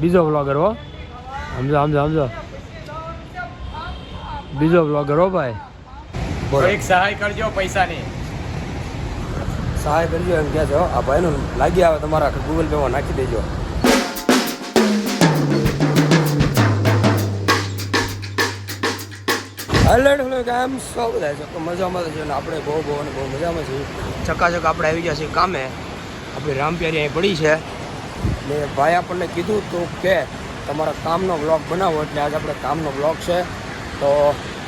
બીજો બ્લોગર હો. સમજો સમજો સમજો. બીજો બ્લોગર હો ભાઈ. બોલો. એક સહાય કરજો પૈસાની. સહાય કરજો એમ કહે છો આ ભાઈનું લાગી આવે તમારા ગૂગલ પેમાં નાખી દેજો. હેલો હેલો કેમ છો બધા છે. તો મજામાં છે ને આપણે બહુ બહુ અને બહુ મજામાં છીએ. ચકાચક આપણે આવી ગયા છીએ કામે. આપણી રામપ્યારી અહીં પડી છે. ને ભાઈ આપણને કીધું તો કે તમારા કામનો બ્લોગ બનાવો એટલે આજે આપણે કામનો બ્લોગ છે. તો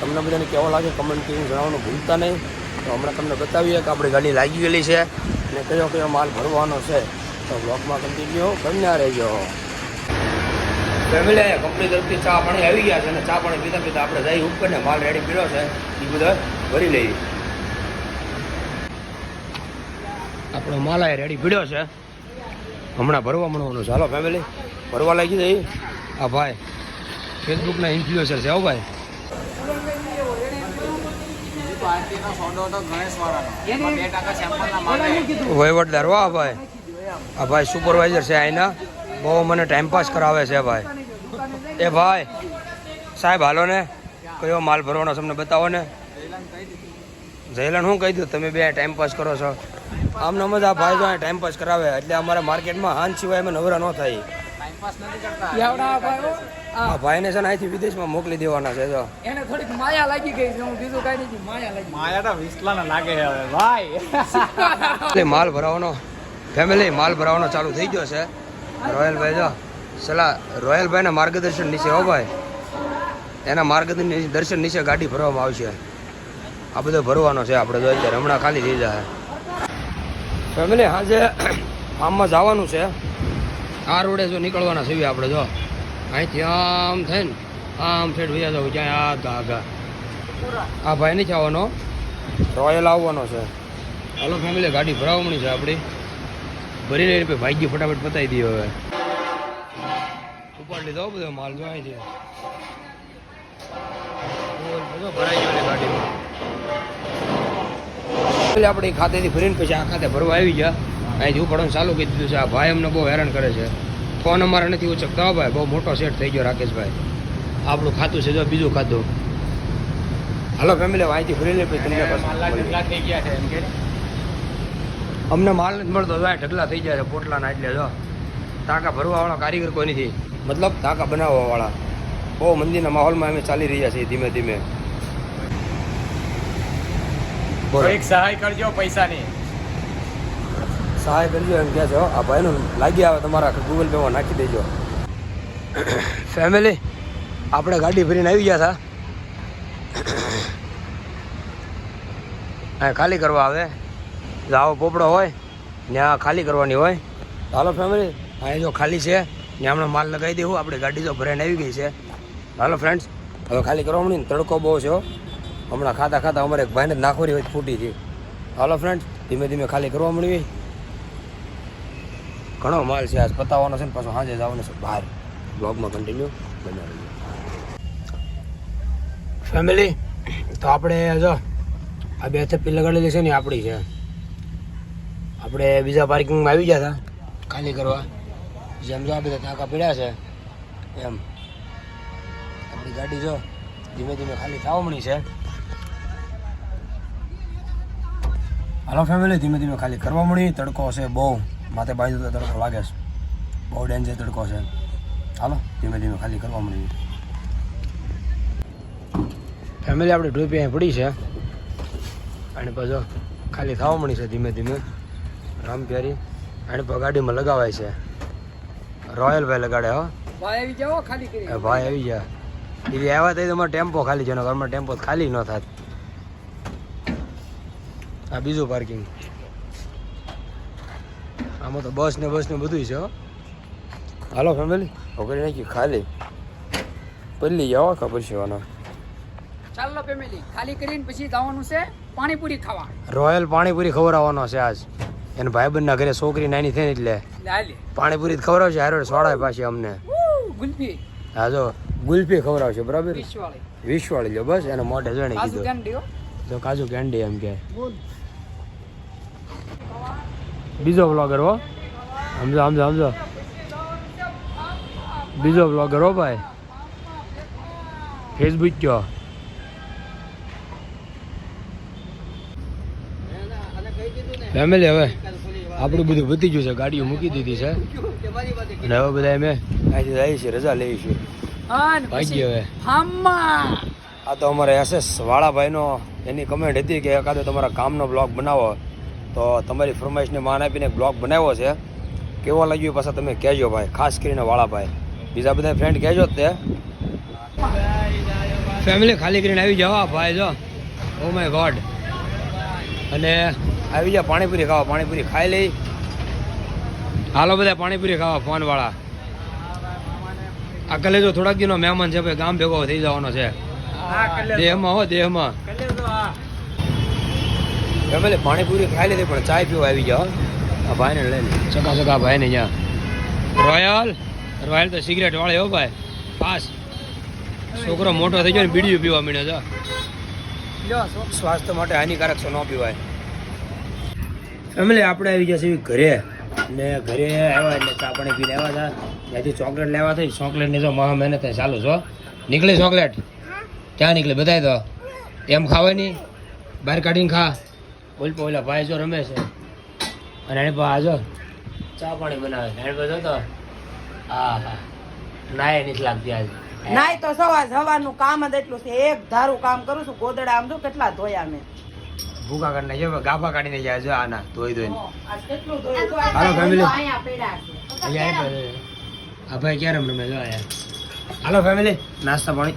તમને બધાને કેવો લાગે કમેન્ટ કરીને જણાવવાનું ભૂલતા નહીં. તો હમણાં તમને બતાવીએ કે આપણી ગાડી લાગી ગયેલી છે અને કયો કયો માલ ભરવાનો છે. તો બ્લોગમાં કન્ટિન્યુ બન્યા રહેજો. ફેમિલી કંપની તરફથી ચા પાણી આવી ગયા છે અને ચા પાણી પીતા પીતા આપણે જઈ ઉપર ને માલ રેડી પીડ્યો છે. એ બધા ભરી લઈએ. આપણો માલ રેડી પીડ્યો છે. હમણાં ભરવા મળવાનું ચાલો ફેમિલી ભરવા લાગી જઈ આ ભાઈ. ફેસબુકના ઇન્ફ્લુએન્સર છે, હો, ભાઈ. વહીવટદાર, હો, આ ભાઈ. આ ભાઈ સુપરવાઇઝર છે અહીંના બહુ મને ટાઈમપાસ કરાવે છે, ભાઈ. એ ભાઈ, સાહેબ, હાલો ને. કયો માલ ભરવાનો તમને બતાવો ને. જયલન હું કહી દઉં? તમે બે ટાઈમપાસ કરો છો. આમને આ ભાઈ જો ટાઈમ પાસ કરાવે એટલે અમારા માર્કેટમાં હાન સિવાય અમે નવરા ન થાય. આ ભાઈને છે ને અહીંથી વિદેશમાં મોકલી દેવાના છે જો. એને થોડીક માયા લાગી ગઈ છે હું બીજું કાઈ નથી માયા લાગી માયા તો વિસલાના લાગે હવે ભાઈ. એટલે માલ ભરાવાનો ફેમિલી માલ ભરાવાનો ચાલુ થઈ ગયો છે. રોયલભાઈ જો. સલાહ રોયલભાઈના માર્ગદર્શન નીચે હો ભાઈ. એના માર્ગદર્શન દર્શન નીચે ગાડી ભરવામાં આવશે. આ બધો ભરવાનો છે આપણે જો અત્યારે હમણાં ખાલી થઈ જાય. ફેમિલી, આજે આમમાં જવાનું છે. આ રોડે જો નીકળવાના છીએ આપણે જો. અહીંથી આમ થઈને, આમ ઠેઠ ભૈયા જાવ ક્યાંય આ આગા આ ભાઈ નથી આવવાનો રોયલ આવવાનો છે. હાલો ફેમિલી, ગાડી ભરાવવાની છે આપણી. ભરી લઈને પછી ભાગ્ય ફટાફટ પતાવી દઈએ હવે. ઉપાડ લીધો બધો માલ જો અહીંથી. ભરાઈ ગયો ગાડીમાં. એટલે આપણે ખાતેથી ફરીને પછી આ ખાતે ભરવા આવી ગયા. અહીંથી ઉપાડવાનું ચાલુ કરી દીધું છે. આ ભાઈ અમને બહુ હેરાન કરે છે. ફોન અમારે નથી ઉચકતા ભાઈ. બહુ મોટો સેટ થઈ ગયો રાકેશભાઈ. આપણું ખાતું છે જો બીજું ખાતું. હાલો ફેમિલી અહીંથી ફરી લે પછી તમને અમને માલ નથી મળતો. ભાઈ ઢગલા થઈ જાય છે પોટલાના એટલે જો. ટાંકા ભરવાવાળા કારીગર કોઈ નથી. મતલબ ટાંકા બનાવવાવાળા. બહુ મંદિરના માહોલમાં અમે ચાલી રહ્યા છીએ ધીમે ધીમે. એક સહાય કરજો પૈસાની. સહાય કરજો એમ કહે છો આ ભાઈનું લાગી આવે તમારા ગૂગલ પેમાં નાખી દેજો. ફેમિલી આપણે ગાડી ભરીને આવી ગયા હતા ખાલી કરવા આવે. લાવો પોપડો હોય ત્યાં ખાલી કરવાની હોય. હાલો ફેમિલી અહીં જો ખાલી છે ત્યાં હમણાં માલ લગાવી દેવું આપણી ગાડી તો ભરાઈને આવી ગઈ છે. હાલો ફ્રેન્ડ્સ હવે ખાલી કરવા મળી તડકો બહુ છે. હમણાં ખાતા ખાતા અમારે એક ભાઈને નાખોરી હોય, ફૂટી હતી હાલો ફ્રેન્ડ ધીમે ધીમે ખાલી કરવા મળવી ઘણો માલ છે, આજ પતાવવાનો છે ને પાછો સાંજે જવાનું છે, બહાર. બ્લોગમાં કન્ટિન્યુ બનાવી ફેમિલી તો આપણે જો, આ બે થપ્પી લગાડેલી છે ને આપણી છે. આપણે બીજા પાર્કિંગમાં આવી ગયા હતા, ખાલી કરવા. જેમ જો આ બધા ટાંકા પીડ્યા છે, એમ. આપણી ગાડી જો ધીમે ધીમે ખાલી થવા મળી છે. હાલો ફેમિલી ધીમે ધીમે ખાલી કરવા મળી. તડકો છે બહુ. માથે બાજુ તો તડકો લાગે છે. બહુ ડેન્જર તડકો છે. હાલો ધીમે ધીમે ખાલી કરવા મળી. ફેમિલી આપણી ઢોપી અહીં પડી છે. અને પછી ખાલી થવા મળી છે ધીમે ધીમે. રામ પ્યારી. અને ગાડીમાં લગાવાય છે. રોયલ ભાઈ લગાડે હો. ભાઈ આવી જાઓ ખાલી ભાઈ આવી ગયા. એ આવ્યા તો તમારે ટેમ્પો ખાલી એનો ઘરમાં ટેમ્પો ખાલી ન થાત. આ બીજું પાર્કિંગ આમાં તો બસ ને બસ ને બધું છે હો. હાલો ફેમિલી કરી નાખી ખાલી. પલ્લી જાઓ ખબર છે આનો ચાલો ફેમિલી ખાલી કરીને પછી જવાનું છે પાણીપુરી ખાવા. રોયલ પાણીપુરી ખવડાવવાનો છે આજ. એને ભાઈબંધના ઘરે છોકરી નાની થઈ ને એટલે પાણીપુરી જ ખવડાવશે હારો સોડાય પાછી અમને. ગુલ્ફી. હા જો ગુલ્ફી ખવડાવશે બરાબર? વિશ્વાળી. લ્યો બસ. એને મોઢે જોઈને કીધું. કેન્ડી જો કાજુ કેન્ડી એમ કે. બોલ. બીજો બ્લોગર હો. સમજો સમજો સમજો. બીજો બ્લોગર હો ભાઈ. ફેસબુક કયો? ફેમિલી હવે આપણું બધું વધી ગયું છે ગાડીઓ મૂકી દીધી છે. અને હવે બધા અમે અહીંથી જઈએ છીએ રજા લઈએ છીએ. ભાગી હવે. આ તો અમારે એસએસ વાળાભાઈનો એની કમેન્ટ હતી કે એકાદો તમારા કામનો બ્લોગ બનાવો. તો તમારી ફરમાઈશને માન આપીને બ્લોગ બનાવ્યો છે. કેવો લાગ્યો પાછા તમે કહેજો ભાઈ ખાસ કરીને વાળાભાઈ. બીજા બધા ફ્રેન્ડ કહેજો જ તે. ફેમિલી ખાલી કરીને આવી જાવ ભાઈ જો. ઓ માય ગોડ અને આવી જાઓ પાણીપુરી ખાવા પાણીપુરી ખાઈ લઈ. હાલો બધા પાણીપુરી ખાવા ફોનવાળા. આ કલેજો થોડાક દિનો મહેમાન છે ભાઈ ગામ ભેગો થઈ જવાનો છે. દેહમાં હો દેહમાં. ફેમિલી પાણીપુરી ખાઈ લીધી, પણ ચાય પીવા આવી જાઓ આ ભાઈને લઈને. ચકા ચકા ભાઈને ત્યાં. રોયલ રોયલ તો સિગરેટ વાળે હો ભાઈ. પાસ છોકરો મોટો થઈ ગયો ને બીડીયું પીવા માંડ્યો છે. સ્વાસ્થ્ય માટે હાનિકારક છે ન પીવાય ફેમિલી આપણે આવી જશે ઘરે. ને ઘરે આવ્યા એટલે ચા પાણી પીને આવ્યા હતા. ત્યાંથી ચોકલેટ લેવા થઈ. ચોકલેટની તો મહા મહેનત થાય. ચાલુ છો નીકળી ચોકલેટ. ક્યાં નીકળે? બતાય તો. એમ ખાવાની બહાર કાઢીને ખા. બોલ ઓલા ભાઈ જો રમે છે. અને એને ભાઈ જો. ચા પાણી બનાવે એને બધો તો. હા હા. નાય નથી લાગતી આજે. નાય તો સવાર સવારનું કામ જ એટલું છે. એક ધારું કામ કરું છું. ગોદડા આમ જો કેટલા ધોયા મેં. ભૂખા કાઢીને જો ગાભા કાઢીને જાય જો આના ધોઈ ધોઈને. આજ હાલો ફેમિલી. આ ભાઈ ક્યારે રમે? જો આયા હાલો ફેમિલી નાસ્તા પાણી.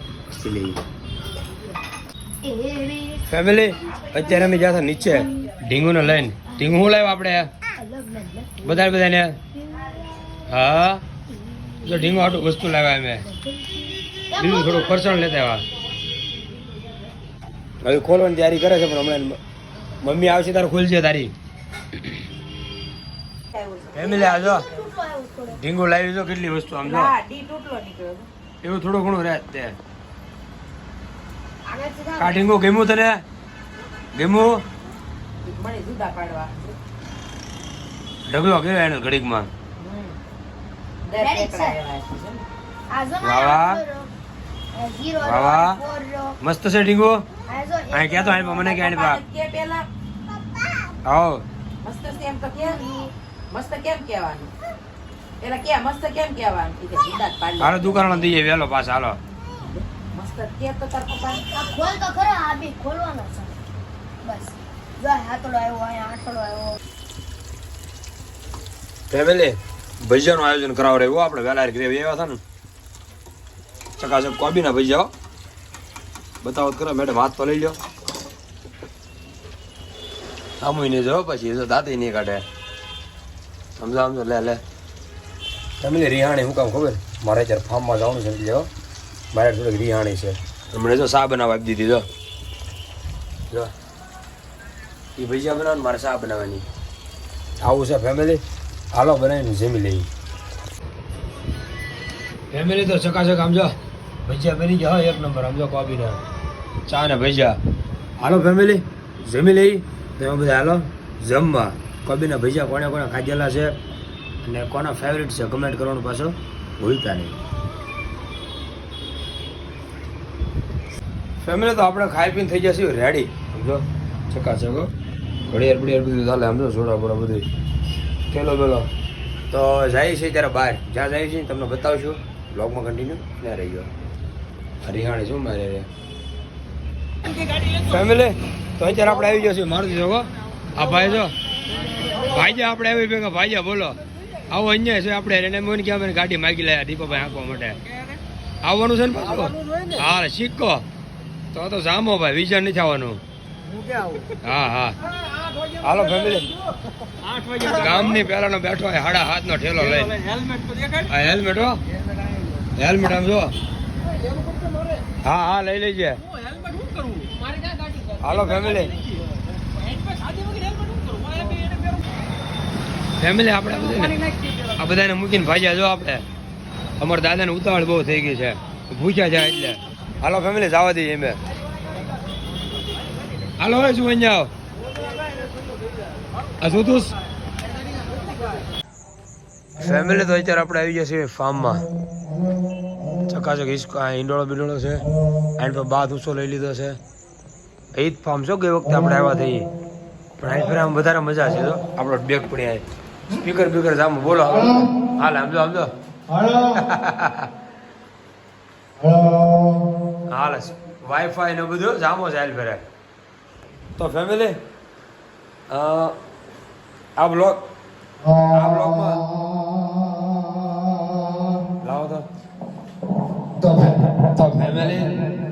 ફેમિલી અત્યારે અમે જ્યાં નીચે, ઢીંગુને લઈને. ઢીંગુ શું લાવ્યો આપણે? બધા બધાને? હા? જો ઢીંગુ આટલું વસ્તુ લાવ્યા અમે. બીજું થોડું ફરસાણ લેતા આવ્યા. હવે ખોલવાની તૈયારી કરે છે, પણ હમણાં મમ્મી આવશે તારે ખોલશે તારી. ફેમિલી આવજો ઢીંગુ લાવી જો કેટલી વસ્તુ આમ જો. એવું થોડું ઘણું રહે તે કાઢીંગો ગમ્યું તને? ગમ્યું મને જુદા પાડવા. ઢગલો કર્યો એને ઘડીકમાં. મસ્ત છે ઢીંગો અહીં ક્યાં તો અહીં મને ક્યાં પેલા? આવો. મસ્ત છે એમ તો કે? મસ્ત કેમ કહેવાનું? પેલા કે મસ્ત કેમ કહેવાનું? કે પાડી હાલો દુકાન દઈએ વેલો પાછા હાલો. મસ્ત કે તો તાર પપ્પા? ખોલ તો ખરો આ બી ખોલવાનો છે. બસ. જો આ હાથડો આવ્યો અહીંયા હાથડો આવ્યો. ફેમિલી ભજીયાનું આયોજન કરાવ રહ્યું આપણે વહેલા ઘરે એવા હતા ને. ચકાચક કોબીના ભજીયા હો. બતાવો કરો મેડમ હાથ તો લઈ લ્યો. સામુય નહીં જો પછી એ તો દાંતે નહીં કાઢે. સમજા સમજો લે લે. ફેમિલી રિહાણી હું કામ ખબર? મારે જ્યારે ફાર્મમાં જવાનું છે જો મારે થોડીક રિહાણી છે. હમણાં જો શા બનાવવા આપી દીધી જો. જો. એ ભજીયા બનાવવાનું મારે શા બનાવવાની. આવું છે ફેમિલી હાલો બનાવીને જમી લઈ ફેમિલી તો ચકાચક આમ જો. ભજીયા બની ગયા એક નંબર આમ જો કોબીના. ચા ને ભજીયા. હાલો ફેમિલી જમી લઈ તમે બધા હાલો જમવા. કોબીના ભજીયા કોને કોને ખાધેલા છે અને કોના ફેવરિટ છે કમેન્ટ કરવાનું પાછો ભૂલતા નહીં. ફેમિલી તો આપણે ખાઈ પીને થઈ જશે રેડી સમજો ચકાચક. ઘડિયાળ બડિયાળ બધું ચાલે સમજો સોડા બોડા બધું પેલો. બોલો તો જાય છે ત્યારે બહાર. જ્યાં જાય છે તમને બતાવશું. બ્લોગમાં કન્ટિન્યુ ના રહી ગયો. હરિયાણી શું મારે ફેમિલી તો અત્યારે આપણે આવી જશે. મારું જોગો આ ભાઈ જો. ભાઈજા આપણે આવી ભેગા. ભાઈજા બોલો. આવો અહીંયા છે આપણે. એને મને ક્યાં મને ગાડી માગી લાયા દીપાભાઈ આપવા માટે. આવવાનું છે ને પાછું? હા શીખો. તો તો જામો ભાઈ વિઝન નથી આવવાનું. હા હા. હાલો ફેમિલી. ગામની પેલાનો બેઠો હોય હાડા હાથનો ઠેલો લઈ. આ હેલ્મેટ હો. હેલ્મેટ આમ જો. હા હા લઈ લેજે. હાલો ફેમિલી. ફેમિલી આપણે આ બધાને મૂકીને ભાજ્યા જો આપણે. અમારા દાદાને ઉતાવળ બહુ થઈ ગઈ છે. ભૂખ્યા જાય એટલે. હાલો ફેમિલી જવા દઈએ એમ હાલો હવે શું અહીંયા? આ શું તું? ફેમિલી તો અત્યારે આપણે આવી જશે ફાર્મમાં ચકાચક હિસ્કો ઈંડોળો બિંડોળો છે. એન્ડ પર બાદ ઊંચો લઈ લીધો છે. એ જ ફાર્મ છો ગઈ વખતે આપણે આવ્યા થઈએ. પણ અહીં ફેર આમ વધારે મજા છે તો આપણો બેગ પડી આવે સ્પીકર બીકર જામ બોલો. હાલ આમ જો આમ જો. હાલ. વાઈફાઈ ને બધું જામો છે હાલ ફેરે તો ફેમિલી આ બ્લોગ આ બ્લોગમાં લાવો તો તો ફેમિલી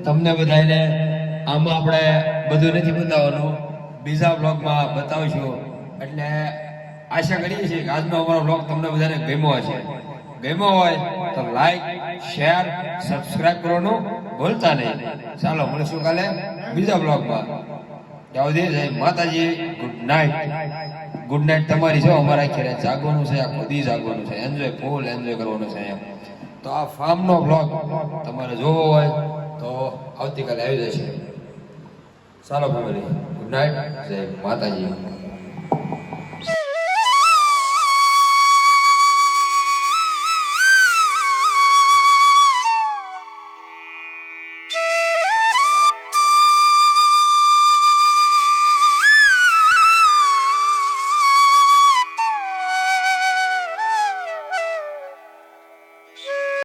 તમને બધાને આમાં આપણે બધું નથી બતાવવાનું. બીજા બ્લોગમાં બતાવશું. એટલે આશા કરીએ છીએ કે આજનો અમારો બ્લોગ તમને બધાને ગમ્યો હશે. ગમ્યો હોય તો લાઈક શેર સબસ્ક્રાઇબ કરવાનું ભૂલતા નહીં. ચાલો મળીશું કાલે બીજા બ્લોગમાં. ત્યાં સુધી જય માતાજી. Good night. ગુડ નાઇટ તમારી છે અમારે રાત જાગવાનું છે, આખો દી જાગવાનું છે. એન્જોય ફૂલ એન્જોય કરવાનું છે અહીંયા. તો આ ફાર્મનો બ્લોગ તમારે જોવો હોય તો આવતીકાલે આવી જશે. ચાલો ફેમિલી ગુડ નાઇટ જય માતાજી.